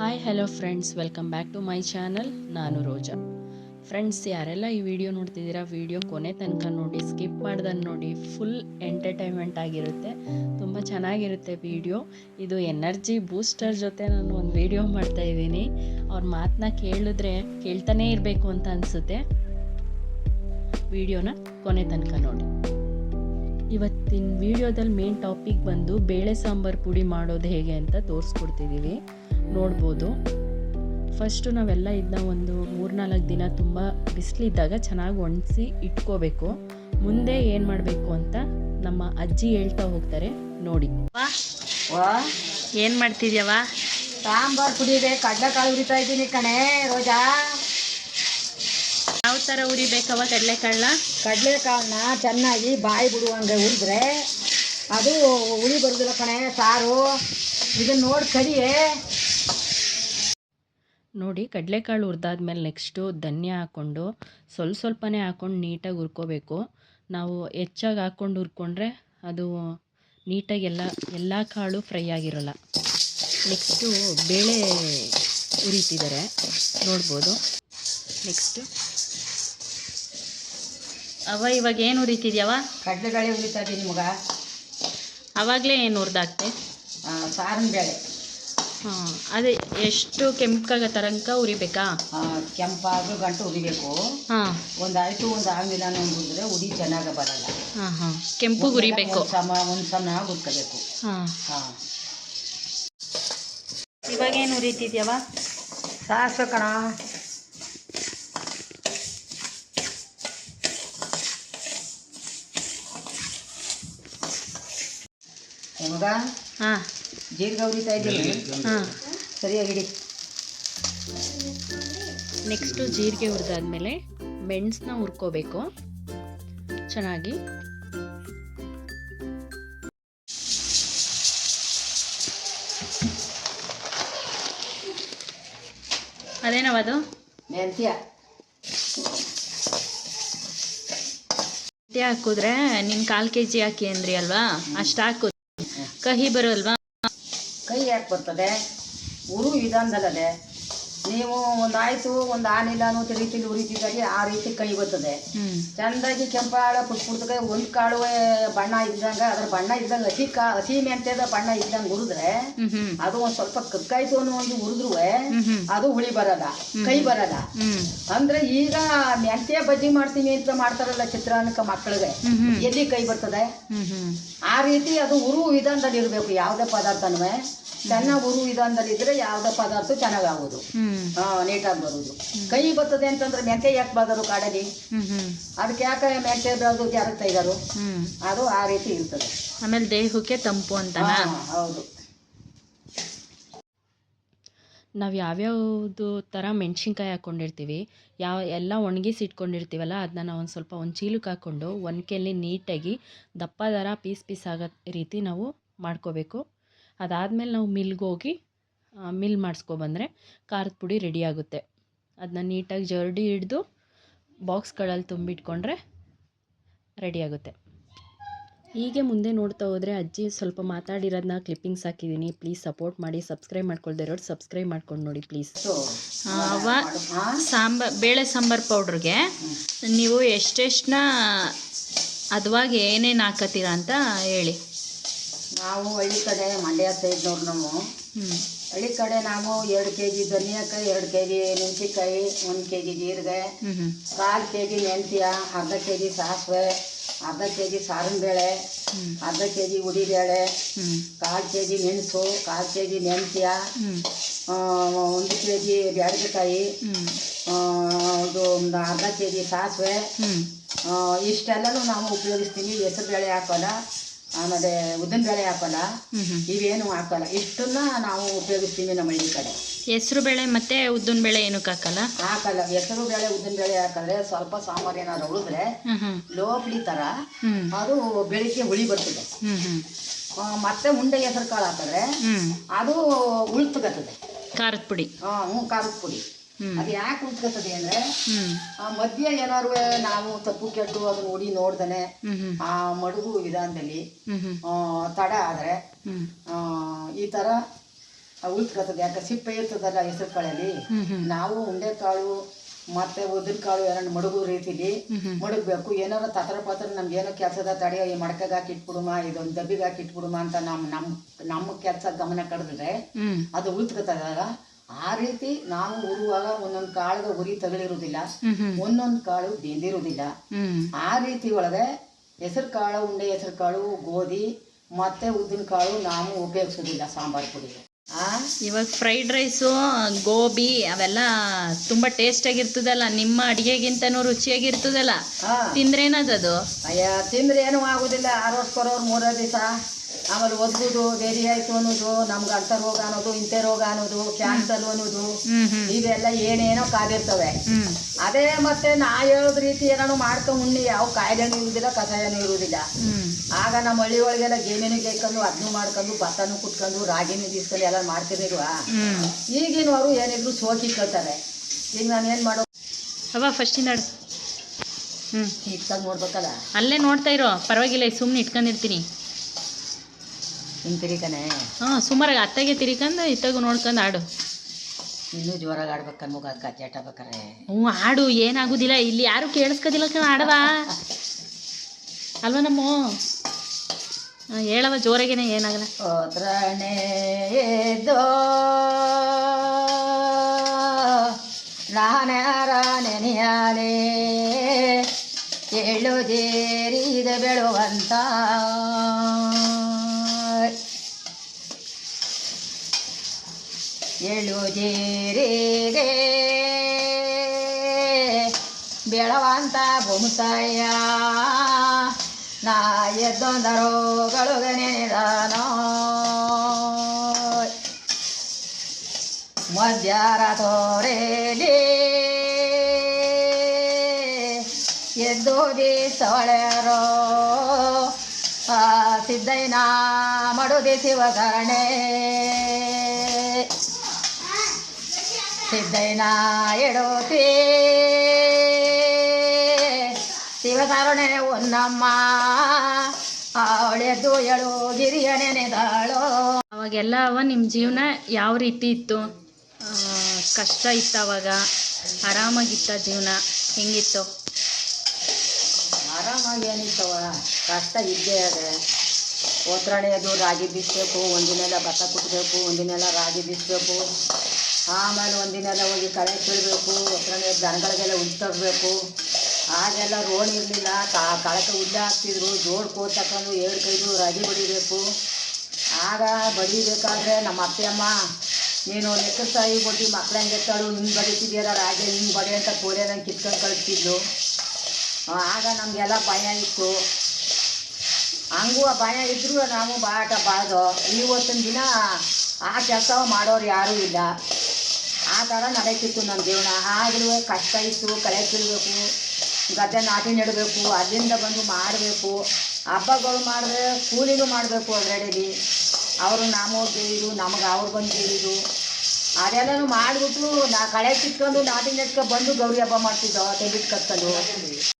Hi hello friends welcome back to my channel ನಾನು Roja. Friends ಯಾರೆಲ್ಲ ಈ ವಿಡಿಯೋ ನೋಡ್ತಿದ್ದೀರಾ ವಿಡಿಯೋ ಕೊನೆ ತನಕ ನೋಡಿ ಸ್ಕಿಪ್ ಮಾಡ್ದನ್ನು ನೋಡಿ ಫುಲ್ ಎಂಟರ್ಟೈನ್ಮೆಂಟ್ ಆಗಿರುತ್ತೆ. ತುಂಬ ಚೆನ್ನಾಗಿರುತ್ತೆ ವಿಡಿಯೋ ಇದು ಎನರ್ಜಿ ಬೂಸ್ಟರ್ ಜೊತೆ ನಾನು ಒಂದು ವಿಡಿಯೋ ಮಾಡ್ತಾ ಇದ್ದೀನಿ. ಅವ್ರ ಮಾತನ್ನ ಕೇಳಿದ್ರೆ ಕೇಳ್ತಾನೇ ಇರಬೇಕು ಅಂತ ಅನಿಸುತ್ತೆ. ವಿಡಿಯೋನ ಕೊನೆ ತನಕ ನೋಡಿ. ಇವತ್ತಿನ ವಿಡಿಯೋದಲ್ಲಿ ಮೇನ್ ಟಾಪಿಕ್ ಬಂದು ಬೇಳೆ ಸಾಂಬಾರು ಪುಡಿ ಮಾಡೋದು ಹೇಗೆ ಅಂತ ತೋರಿಸ್ಕೊಡ್ತಿದ್ದೀವಿ ನೋಡ್ಬೋದು. ಫಸ್ಟು ನಾವೆಲ್ಲ ಇದನ್ನ ಒಂದು ಮೂರ್ನಾಲ್ಕು ದಿನ ತುಂಬ ಬಿಸಿಲಿದ್ದಾಗ ಚೆನ್ನಾಗಿ ಒಣಸಿ ಇಟ್ಕೋಬೇಕು. ಮುಂದೆ ಏನು ಮಾಡಬೇಕು ಅಂತ ನಮ್ಮ ಅಜ್ಜಿ ಹೇಳ್ತಾ ಹೋಗ್ತಾರೆ ನೋಡಿ. ವಾ. ಏನು ಮಾಡ್ತಿದ್ಯವ ಸಾಂಬಾರ್ ಪುಡಿದೆ ಕಡಲೆಕಾಳು ಉರಿತಾ ಇದ್ದೀನಿ ಕಣೆ ರೋಜಾ. ಯಾವ ಥರ ಉರಿಬೇಕವ ಕಡಲೆಕಾಳನ್ನ ಕಡಲೆಕಾಳನ್ನ ಚೆನ್ನಾಗಿ ಬಾಯಿ ಬಿಡುವಂಗೆ ಉರಿದ್ರೆ ಅದು ಉರಿ ಬರೋದಿಲ್ಲ ಕಣೆ ಸಾರು. ಇದನ್ನ ನೋಡಿ ಕರಿಯೇ ನೋಡಿ ಕಡಲೆಕಾಳು ಹುರಿದಾದ್ಮೇಲೆ ನೆಕ್ಸ್ಟು ಧನ್ಯ ಹಾಕ್ಕೊಂಡು ಸ್ವಲ್ಪ ಸ್ವಲ್ಪನೇ ಹಾಕ್ಕೊಂಡು ನೀಟಾಗಿ ಹುರ್ಕೋಬೇಕು. ನಾವು ಹೆಚ್ಚಾಗಿ ಹಾಕ್ಕೊಂಡು ಹುರ್ಕೊಂಡ್ರೆ ಅದು ನೀಟಾಗಿ ಎಲ್ಲ ಎಲ್ಲ ಕಾಳು ಫ್ರೈ ಆಗಿರೋಲ್ಲ. ನೆಕ್ಸ್ಟು ಬೇಳೆ ಉರಿತಿದ್ದಾರೆ ನೋಡ್ಬೋದು. ನೆಕ್ಸ್ಟು. ಅವ ಇವಾಗ ಏನು ಉರಿತಿದ್ಯಾವ ಕಡಲೆಕಾಳು ಉರಿತಾ ಇದ್ದೀನಿ ಮಗ. ಅವಾಗಲೇ ಏನು ಹುರಿದಾಕ್ತೆ? ಸಾರಿನ ಬೇಳೆ. ಹಾಂ ಅದೇ ಎಷ್ಟು ಕೆಂಪು ತನಕ ಉರಿಬೇಕಾ? ಕೆಂಪಾದ್ರೂ ಕೆಂಪಾಗೋ ಗಂಟು ಉರಿಬೇಕು. ಹಾಂ. ಒಂದು ಆಯಿತು ಒಂದು ಆಗಿಲ್ಲ ಉರಿದ್ರೆ ಉಡಿ ಚೆನ್ನಾಗಿ ಬರಲ್ಲ. ಹಾಂ ಹಾಂ. ಕೆಂಪು ಉರಿಬೇಕು. ಒಂದು ಸಮ ಒಂದು ಸಮ ಹುರ್ಕೋಬೇಕು ಹಾಂ. ಹಾಂ. ಇವಾಗ ಏನು ಹುರಿತಿದ್ಯವ ಸಾಸು ಕಣ. ಮಗ ಹಾಂ. ಜೀರಿಗೆ ಉರಿತಾ ಇದ್ದೀನಿ ಹಾಂ. ಸರಿಯಾಗಿ ಹಿಡಿ ನೆಕ್ಸ್ಟು ಜೀರಿಗೆ ಹುರಿದಾದ್ಮೇಲೆ ಮೆಣಸನ್ನ ಹುರ್ಕೋಬೇಕು. ಚೆನ್ನಾಗಿ. ಅದೇನವದು? ಮೆಂತ್ಯ. ಮೆಂತ್ಯ ಹಾಕಿದ್ರೆ ನಿನ್ ಕಾಲು ಕೆ ಜಿ ಹಾಕಿ ಅಂದ್ರಿ ಅಲ್ವಾ? ಅಷ್ಟು ಹಾಕು. ಕಹಿ ಬರೋಲ್ವಾ ಕಹಿ ಯಾಕೆ ಬರ್ತದೆ? ಉರು ವಿಧಾನದಲ್ಲದೆ ನೀವು ಒಂದು ಆಯಿತು ಒಂದು ಆನಿಲ್ಲ ಅನ್ನೋ ರೀತಿಲಿ ಉರಿತಿದ್ದಾಗೆ ಆ ರೀತಿ ಕೈ ಬರ್ತದೆ. ಚಂದಾಗಿ ಕೆಂಪಾಳ ಪುಟ್ ಪುಟ್ದಗೆ ಒಂದು ಕಾಳು ಬಣ್ಣ ಇದ್ದಂಗೆ ಅದ್ರ ಬಣ್ಣ ಇದ್ದಂಗೆ ಹಸಿ ಕಾ ಹಸಿ ಮೆಂತ್ಯದ ಬಣ್ಣ ಇದ್ದಂಗೆ ಉರಿದ್ರೆ ಅದು ಒಂದು ಸ್ವಲ್ಪ ಕಕ್ಕಾಯ್ತು ಅನ್ನೋ ಒಂದು ಉರಿದ್ರು ಅದು ಹುಳಿ ಬರಲ್ಲ ಕೈ ಬರಲ್ಲ. ಅಂದ್ರೆ ಈಗ ಮೆಂತ್ಯ ಬಜ್ಜಿ ಮಾಡ್ತೀನಿ ಅಂತ ಮಾಡ್ತಾರಲ್ಲ ಚಿತ್ರಾನ್ನಕ್ಕೆ ಮಕ್ಕಳಿಗೆ ಎಲ್ಲಿ ಕೈ ಬರ್ತದೆ? ಆ ರೀತಿ ಅದು ಉರು ವಿಧಾನದಲ್ಲಿ ಇರಬೇಕು ಯಾವುದೇ ಪದಾರ್ಥನೂ. ಚೆನ್ನಾಗಿ ಉರು ವಿಧಾನದಲ್ಲಿ ಇದ್ರೆ ಯಾವುದೇ ಪದಾರ್ಥ ಚೆನ್ನಾಗಾಗೋದು. ಆ ನೀಟಾಗಿ ಬರೋದು ಕೈ ಬರ್ತದೆ ಅಂತಂದ್ರೆ ಮೆಂತೆ ಯಾಕೆ ಬರೋದು ಕಾಡಲ್ಲಿ? ಅದಕ್ಕೆ ಯಾಕೆ ಮೆಂತೆ ಬೆಳೆದು ಜಾರಕ್ತಾ ಇದ್ದಾರೆ ಅದು ಆ ರೀತಿ ಇರ್ತದೆ. ಆಮೇಲೆ ದೇಹಕ್ಕೆ ತಂಪು ಅಂತ ಹೌದು. ನಾವು ಯಾವ್ಯಾವುದು ಥರ ಮೆಣಸಿನ್ಕಾಯಿ ಹಾಕ್ಕೊಂಡಿರ್ತೀವಿ ಯಾವ ಎಲ್ಲ ಒಣಗಿಸಿ ಇಟ್ಕೊಂಡಿರ್ತೀವಲ್ಲ ಅದನ್ನ ನಾವು ಒಂದು ಸ್ವಲ್ಪ ಒಂದು ಚೀಲಕ್ಕೆ ಹಾಕ್ಕೊಂಡು ಒನಕೆಯಲ್ಲಿ ನೀಟಾಗಿ ದಪ್ಪ ದರ ಪೀಸ್ ಪೀಸ್ ಆಗೋ ರೀತಿ ನಾವು ಮಾಡ್ಕೋಬೇಕು. ಅದಾದಮೇಲೆ ನಾವು ಮಿಲ್ಗೆ ಹೋಗಿ ಮಿಲ್ ಮಾಡಿಸ್ಕೊಬಂದ್ರೆ ಖಾರದ ಪುಡಿ ರೆಡಿ ಆಗುತ್ತೆ. ಅದನ್ನ ನೀಟಾಗಿ ಜರಡಿ ಹಿಡಿದು ಬಾಕ್ಸ್ಗಳಲ್ಲಿ ತುಂಬಿಟ್ಕೊಂಡ್ರೆ ರೆಡಿ ಆಗುತ್ತೆ. ಹೀಗೆ ಮುಂದೆ ನೋಡ್ತಾ ಹೋದರೆ ಅಜ್ಜಿ ಸ್ವಲ್ಪ ಮಾತಾಡಿರೋದನ್ನ ಕ್ಲಿಪ್ಪಿಂಗ್ಸ್ ಹಾಕಿದ್ದೀನಿ ಪ್ಲೀಸ್ ಸಪೋರ್ಟ್ ಮಾಡಿ ಸಬ್ಸ್ಕ್ರೈಬ್ ಮಾಡ್ಕೊಳ್ದೆ ಇರೋರು ಸಬ್ಸ್ಕ್ರೈಬ್ ಮಾಡ್ಕೊಂಡು ನೋಡಿ ಪ್ಲೀಸ್ ಸಾಂಬ ಅವ? ಸಾಂಬಾರ್ ಬೇಳೆ ಸಾಂಬಾರು ಪೌಡ್ರಿಗೆ ನೀವು ಎಷ್ಟೆಷ್ಟನ್ನ ಅದ್ವಾಗಿ ಏನೇನು ಹಾಕತ್ತೀರಾ ಅಂತ ಹೇಳಿ. ನಾವು ಹಳ್ಳಿ ಕಡೆ ಮಂಡ್ಯ ಸೈಡ್ನವ್ರು ನಾವು. ಹಳ್ಳಿ ಕಡೆ ನಾವು ಎರಡು ಕೆ ಜಿ ಧನಿಯಾಕಾಯಿ ಎರಡು ಕೆ ಜಿ ಮೆಣಸಿನ್ಕಾಯಿ ಒಂದು ಕೆ ಜಿ ಜೀರಿಗೆ ಕಾಲು ಕೆ ಜಿ ಮೆಂತ್ಯ ಅರ್ಧ ಕೆ ಜಿ ಸಾಸಿವೆ ಅರ್ಧ ಕೆ ಜಿ ಸಾರಿನ ಬೇಳೆ ಅರ್ಧ ಕೆ ಜಿ ಉಡಿ ಬೇಳೆ ಕಾಲು ಕೆ ಜಿ ಮೆಣಸು ಕಾಲು ಕೆ ಜಿ ಮೆಂತ್ಯ ಒಂದು ಕೆ ಜಿ ಬ್ಯಾಡಗಿಕಾಯಿ ಹ್ಞೂ ಒಂದು ಒಂದು ಅರ್ಧ ಕೆ ಜಿ ಸಾಸಿವೆ ಇಷ್ಟೆಲ್ಲನೂ ನಾವು ಉಪಯೋಗಿಸ್ತೀವಿ. ಹೆಸರು ಬೇಳೆ ಹಾಕೋಲ್ಲ. ಆಮೇಲೆ ಉದ್ದಿನ ಬೇಳೆ ಹಾಕಲ್ಲ. ಇವೇನು ಹಾಕಲ್ಲ. ಇಷ್ಟನ್ನ ನಾವು ಉಪಯೋಗಿಸ್ತೀವಿ ನಮ್ಮ ಹಳ್ಳಿ ಕಡೆ. ಹೆಸರು ಬೇಳೆ ಮತ್ತೆ ಉದ್ದಿನ ಬೇಳೆ ಏನಕ್ಕೆ ಹಾಕಲ್ಲ? ಹಾಕಲ್ಲ. ಹೆಸರು ಬೇಳೆ ಉದ್ದಿನ ಬೇಳೆ ಹಾಕಿದ್ರೆ ಸ್ವಲ್ಪ ಸಾಂಬಾರು ಏನಾದ್ರು ಉಳಿದ್ರೆ ಲೋಪ್ಲಿ ಥರ ಅದು ಬೆಳಿಗ್ಗೆ ಹುಳಿ ಬರ್ತದೆ. ಮತ್ತೆ ಉಂಡೆ ಹೆಸರು ಕಾಳು ಹಾಕಿದ್ರೆ ಅದು ಉಳ್ತಗತ್ತದೆ ಖಾರದ ಪುಡಿ. ಹ್ಞೂ ಖಾರದ ಪುಡಿ. ಅದು ಯಾಕೆ ಉಳ್ತಗತ್ತದೆ ಅಂದ್ರೆ ಆ ಮಧ್ಯ ಏನಾರು ನಾವು ತಪ್ಪು ಕೆಟ್ಟು ಅದು ನೋಡಿ ನೋಡ್ದೇನೆ ಆ ಮಡುಗು ವಿಧಾನದಲ್ಲಿ ತಡ ಆದರೆ ಈ ತರ ಉಳ್ತ್ಕೊತದೆ ಯಾಕೆ ಸಿಪ್ಪೆ ಇರ್ತದಲ್ಲ ಹೆಸರು ಕಾಳಲ್ಲಿ ನಾವು ಉಂಡೆ ಕಾಳು ಮತ್ತೆ ಉದ್ದಿನ ಕಾಳು ಎರಡು ಮಡಗು ರೀತಿಲಿ ಮಡಗಬೇಕು. ಏನಾರ ತತ್ರ ಪತ್ರ ನಮ್ಗೆ ಏನೋ ಕೆಲಸದ ತಡೆ ಈ ಮಡಕೆಗೆ ಹಾಕಿ ಇಟ್ಬಿಡುಮ ಇದೊಂದು ಡಬ್ಬಿಗೆ ಹಾಕಿ ಇಟ್ಬಿಡುಮ ಅಂತ ನಮ್ಮ ನಮ್ಮ ನಮ್ಮ ಕೆಲಸ ಗಮನ ಕಳೆದ್ರೆ ಅದು ಉಳ್ತ್ಕೊತದಾಗ ಆ ರೀತಿ ನಾವು ಉರುವಾಗ ಒಂದೊಂದು ಕಾಳದ ಉರಿ ತಗಲಿರುವುದಿಲ್ಲ. ಒಂದೊಂದು ಕಾಳು ಬೆಂದಿರುವುದಿಲ್ಲ. ಆ ರೀತಿ ಒಳಗೆ ಹೆಸರು ಕಾಳು ಉಂಡೆ ಹೆಸರು ಕಾಳು ಗೋಧಿ ಮತ್ತೆ ಉದ್ದಿನ ಕಾಳು ನಾವು ಉಪಯೋಗಿಸೋದಿಲ್ಲ ಸಾಂಬಾರ್ ಪುಡಿಗೆ. ಆ? ಇವಾಗ ಫ್ರೈಡ್ ರೈಸು ಗೋಬಿ ಅವೆಲ್ಲ ತುಂಬ ಟೇಸ್ಟಾಗಿರ್ತದಲ್ಲ ನಿಮ್ಮ ಅಡುಗೆಗಿಂತನೂ ರುಚಿಯಾಗಿರ್ತದಲ್ಲ. ತಿಂದ್ರೆ ತಿಂದ್ರೇನದದು? ಅಯ್ಯ ತಿಂದ್ರೆ ಏನೂ ಆಗೋದಿಲ್ಲ. ಆರೋಗ್ಯಕರೋರು ಮೂರೇ ದಿವಸ ಆಮೇಲೆ ಒದ್ದುದು ಬೇರೆ ಆಯ್ತು ಅನ್ನೋದು ನಮ್ಗೆ ಅಂತ ರೋಗ ಅನ್ನೋದು ಇಂತೆ ರೋಗ ಅನ್ನೋದು ಕ್ಯಾನ್ಸರ್ ಅನ್ನೋದು ಇವೆಲ್ಲ ಏನೇನೋ ಕಾದಿರ್ತವೆ. ಅದೇ ಮತ್ತೆ ನಾ ಹೇಳೋದ್ ರೀತಿ ಏನಾನು ಮಾಡ್ಕೊಂಡು ಉಣ್ಣಿ ಯಾವ ಕಾಯಿಲೆನೂ ಇರುವುದಿಲ್ಲ ಕಷಾಯನೂ ಇರುವುದಿಲ್ಲ ಆಗ ನಮ್ಮ ಹಳ್ಳಿ ಒಳಗೆಲ್ಲ ಗೇಣೆನೂ ಕೇಕೊಂಡು ಅದನ್ನು ಮಾಡ್ಕೊಂಡು ಭತ್ತನೂ ಕುಟ್ಕೊಂಡು ರಾಗಿನೂ ಬೀಸ್ಕೊಂಡು ಎಲ್ಲ ಮಾಡ್ತಿರ್ಲಿಲ್ವ ಈಗಿನವರು ಏನಿದ್ರು ಸೋಕಿ ಕೇಳ್ತಾರೆ ಈಗ ನಾನು ಏನು ಮಾಡೋ ಅವ ಫಸ್ಟಿಂದ ಆಡು. ಹ್ಞೂ ಇಟ್ಕೊಂಡು ನೋಡ್ಬೇಕಲ್ಲ. ಅಲ್ಲೇ ನೋಡ್ತಾ ಇರೋ. ಪರವಾಗಿಲ್ಲ ಸುಮ್ಮನೆ ಇಟ್ಕೊಂಡಿರ್ತೀನಿ. ಹಿಂತಿರಿಕನೆ ಹಾಂ ಸುಮಾರಾಗಿ ಅತ್ತಗೆ ತಿರ್ಕೊಂಡು ಇತ್ತಾಗ ನೋಡ್ಕೊಂಡು ಆಡು. ಇನ್ನೂ ಜೋರಾಗಿ ಆಡ್ಬೇಕನ್ ಮುಗ ಬೇಕಾರೆ ಹ್ಞೂ ಆಡು ಏನಾಗೋದಿಲ್ಲ ಇಲ್ಲಿ ಯಾರು ಕೇಳಿಸ್ಕೋದಿಲ್ಲ ಕಣ ಆಡವ. ಅಲ್ವಾ ನಮ್ಮ? ಹೇಳವ ಜೋರಾಗೇನೆ ಏನಾಗಲ್ಲ. ಓತ್ರಣೆ ನಾನೇ ನೆನೆಯಾಲೆ ಎಳ್ಳುದೇರಿದ ಬೆಳುವಂತ ಎಳ್ಳುದೇರಿಗೆ ಬೆಳವಂತ ಬೊಮ್ಸಯ್ಯ ನಾ ಎದ್ದೊಂದರೋಗಳು ನೆನೆದಾನೋ. ಮಧ್ಯಾರ ತೋರೇಲಿ ಎದ್ದು ಸೊಳೆಯರೋ ಆ ಸಿದ್ದಯ್ಯನ ಮಡುದಿ ಶಿವಕರಣೆ ಸಿದ್ದಯ್ಯನ ಶಿವಸಾರಣೆ ಒಂದಮ್ಮ ಅವಳೆದ್ದು ಎಳು ಗಿರಿಯ ನೆನೆದಾಳೋ ಅವಾಗೆಲ್ಲ ಅವ ನಿಮ್ಮ ಜೀವನ ಯಾವ ರೀತಿ ಇತ್ತು? ಕಷ್ಟ ಇತ್ತು ಅವಾಗ? ಆರಾಮಾಗಿತ್ತ ಜೀವನ? ಹೆಂಗಿತ್ತು? ಆರಾಮಾಗಿ ಏನಿತ್ತವ ಕಷ್ಟ ಇದ್ದೇ ಅದೆ. ಒತ್ತರಣೆಯದು ರಾಗಿ ಬೀಸಬೇಕು ಒಂದಿನೆಲ್ಲ ಭತ್ತ ಕುಟ್ಟಬೇಕು ಒಂದಿನೆಲ್ಲ ರಾಗಿ ಬೀಸಬೇಕು. ಆಮೇಲೆ ಒಂದಿನೆಲ್ಲ ಹೋಗಿ ಕಳೆ ಕೀಳಬೇಕು ಒತ್ತರಣೆ ದನಗಳಿಗೆಲ್ಲ ತರಬೇಕು. ಆಗೆಲ್ಲ ರೋಡ್ ಇರಲಿಲ್ಲ ಕಳಕ ಉದ್ದ ಹಾಕ್ತಿದ್ರು, ಜೋಡ್ ಕೋತ್ ತಕೊಂಡು ಎರಡು ಕೈದು ರಾಗಿ ಬಡಿಬೇಕು. ಆಗ ಬಡಿಬೇಕಾದ್ರೆ ನಮ್ಮ ಅತ್ತೆಯಮ್ಮ ನೀನು ನೆಕ್ಕಸಾಯಿ ಬಡ್ಡಿ ಮಕ್ಳು ಹಂಗೆ ಎತ್ತಾಳು ಹಿಂಗೆ ಬಡಿತಿದ್ದೀರ ರಾಗಿ ಹಿಂಗೆ ಬಡಿ ಅಂತ ಕೋಲೆ ನಂಗೆ ಕಿತ್ಕೊಂಡು ಕಳಿಸ್ತಿದ್ಲು. ಆಗ ನಮಗೆಲ್ಲ ಭಯ ಇತ್ತು. ಹಂಗೂ ಆ ಭಯ ಇದ್ದರೂ ನಾವು ಬಾಟ ಬಾಳ್ದು, ಇವತ್ತಿನ ದಿನ ಆ ಕೆಲಸ ಮಾಡೋರು ಯಾರೂ ಇಲ್ಲ. ಆ ಥರ ನಡೀತಿತ್ತು ನನ್ನ ಜೀವನ. ಆದರೂ ಕಷ್ಟ ಇತ್ತು, ಕಳೆ ಕೀಳಬೇಕು ಗದ್ದೆ ನಾಟಿ ನೆಡಬೇಕು, ಅಲ್ಲಿಂದ ಬಂದು ಮಾಡಬೇಕು ಹಬ್ಬಗಳು ಮಾಡಿದ್ರೆ ಕೂಲಿಗೂ ಮಾಡಬೇಕು ಅದರಡೆಗೆ ಅವರು ನಾವು ಬೇಯಿದು ನಮಗೆ ಅವ್ರು ಬಂದು ಬೇಯಿದು ಅದೆಲ್ಲನೂ ಮಾಡಿಬಿಟ್ಟು ನಾ ಕಳೆ ಕಿತ್ಕೊಂಡು ನಾಟಿ ನೆಟ್ಕೊಂಡು ಬಂದು ಗೌರಿ ಹಬ್ಬ ಮಾಡ್ತಿದ್ದೋ ತೆಗಿಟ್ಟು ಕತ್ಕೊಂಡು